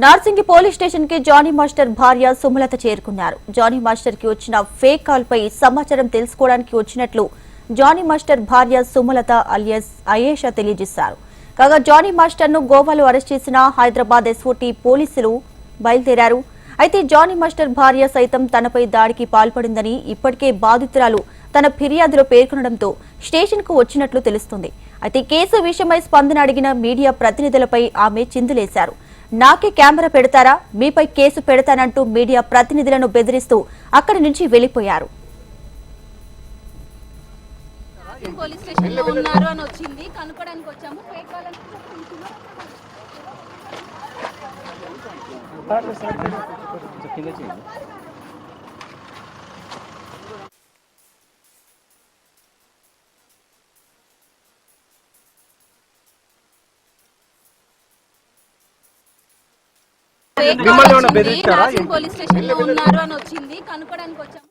Narsingi police స్టేషన్కి Johnny master భార్య సుమలత చేరుకున్నారు. జానీ మాస్టర్కి వచ్చిన ఫేక్ కాల్ పై సమాచారం తెలుసుకోవడానికి వచ్చినట్లు జానీ మాస్టర్ భార్య సుమలత అలియస్ అయేషా తెలియజేశారు. కాగా జానీ మాస్టర్ను గోవాలో అరెస్ట్ చేసిన హైదరాబాద్ ఎస్ఓటీ పోలీసులు బయలుదేరారు. అయితే జానీ మాస్టర్ భార్య సైతం తనపై దాడికి పాల్పడిందని ఇప్పటికే బాధితురాలు తన ఫిర్యాదులో పేర్కొనడంతో స్టేషన్కు వచ్చినట్లు తెలుస్తుంది. అయితే కేసు విషయమై స్పందన అడిగిన మీడియా ప్రతినిధులపై ఆమె చిందులేశారు. నాకే కెమెరా పెడతారా? మీపై కేసు పెడతానంటూ మీడియా ప్రతినిధులను బెదిరిస్తూ అక్కడి నుంచి వెళ్ళిపోయారు పోలీస్ స్టేషన్లో ఉన్నారు అని వచ్చింది. కనుక్కోడానికి వచ్చాము. ఫేక్ వాళ్ళని పోలీస్ స్టేషన్లో ఉన్నారు అని వచ్చింది. కనుక్కోడానికి వచ్చాము